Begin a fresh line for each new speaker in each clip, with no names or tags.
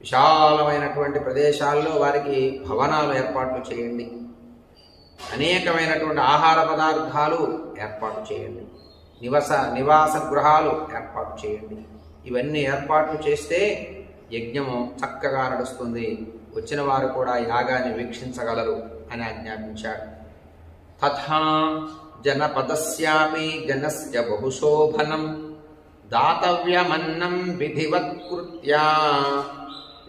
విశాలమైనటువంటి ప్రదేశాల్లో వారికి భవనాలు ఏర్పాట్లు చేయండి. అనేకమైనటువంటి ఆహార పదార్థాలు ఏర్పాటు చేయండి. నివస నివాస గృహాలు ఏర్పాటు చేయండి. ఇవన్నీ ఏర్పాట్లు చేస్తే యజ్ఞము చక్కగా నడుస్తుంది. వచ్చిన వారు కూడా యాగాన్ని వీక్షించగలరు అని ఆజ్ఞాపించాడు తథా జనపదస్యాపి జనస్య బహుశోభనం దాతవ్యమన్నం విధివత్కృత్యా.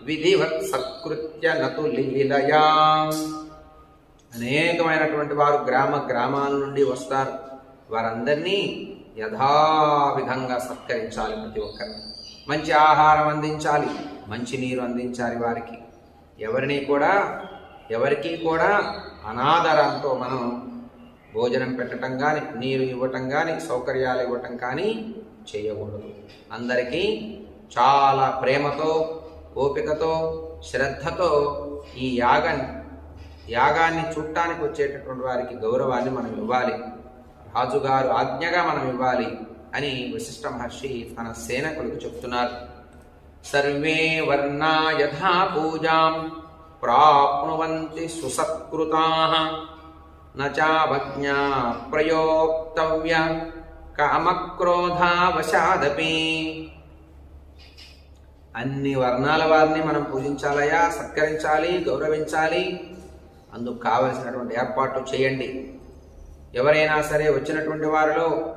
విధివత్ సత్కృత్య నతు లీలయా అనేకమైనటువంటి వారు గ్రామ గ్రామాల నుండి వస్తారు. వారందరినీ యథావిధంగా సత్కరించాలి ప్రతి ఒక్కరిని. మంచి ఆహారం అందించాలి మంచి నీరు అందించాలి వారికి. ఎవరిని కూడా ఎవరికి కూడా అనాదరంతో మనం భోజనం పెట్టడం కానీ నీరు ఇవ్వటం కానీ సౌకర్యాలు ఇవ్వటం కానీ చేయకూడదు. అందరికీ చాలా ప్రేమతో ఓపికతో శ్రద్ధతో ఈ యాగం యాగాన్ని చూడటానికి వచ్చేటటువంటి వారికి గౌరవాన్ని మనం ఇవ్వాలి. రాజుగారు ఆజ్ఞగా మనం ఇవ్వాలి అని వశిష్ఠ మహర్షి తన సేనకులకు చెప్తున్నారు. సర్వే వర్ణా యథా పూజాం ప్రాప్నువంతి సుసత్కృతా నావజ్ఞా ప్రయోక్తవ్య కామక్రోధావశాదపి అన్ని వర్ణాల వారిని మనం పూజించాలయా సత్కరించాలి గౌరవించాలి. అందుకు కావలసినటువంటి ఏర్పాట్లు చేయండి. ఎవరైనా సరే వచ్చినటువంటి వారిలో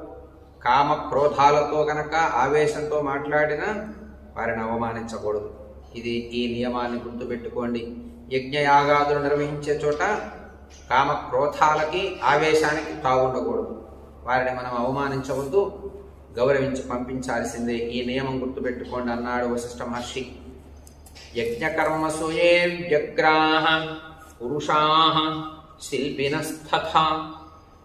కామ క్రోధాలతో కనుక ఆవేశంతో మాట్లాడినా వారిని అవమానించకూడదు. ఇది ఈ నియమాన్ని గుర్తుపెట్టుకోండి. యజ్ఞయాగాదులు నిర్వహించే చోట కామ క్రోధాలకి ఆవేశానికి తాగుండకూడదు వారిని మనం అవమానించవద్దు. గౌరవించి పంపించాల్సిందే. ఈ నియమం గుర్తుపెట్టుకోండి అన్నాడు వశిష్ఠ మహర్షి. యజ్ఞకర్మసూయే వ్యగ్రాహ పురుషా శిల్పినస్తథ.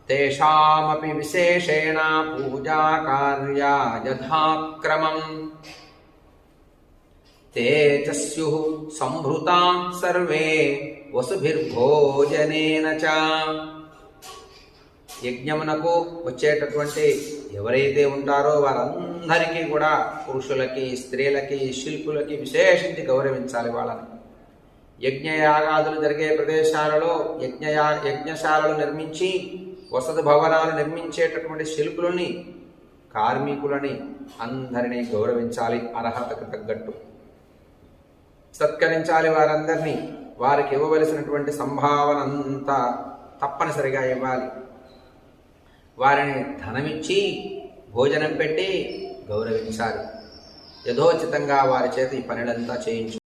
తేషామపి విశేషేణ పూజా కార్యా యథాక్రమం. తే చ స్యు సర్వే వసుభిర్భోజనేన చ. యజ్ఞమునకు వచ్చేటటువంటి ఎవరైతే ఉంటారో వారందరికీ కూడా పురుషులకి స్త్రీలకి శిల్పులకి విశేషించి గౌరవించాలి వాళ్ళని. యజ్ఞయాగాదులు జరిగే ప్రదేశాలలో యజ్ఞయా యజ్ఞశాలలు నిర్మించి వసతి భవనాలు నిర్మించేటటువంటి శిల్పులని కార్మికులని అందరినీ గౌరవించాలి అర్హతకు తగ్గట్టు. సత్కరించాలి వారందరినీ వారికి ఇవ్వవలసినటువంటి సంభావన అంతా తప్పనిసరిగా ఇవ్వాలి. వారిని ధనమిచ్చి భోజనం పెట్టి గౌరవించాలి. యథోచితంగా వారి చేత ఈ పనులంతా చేయించు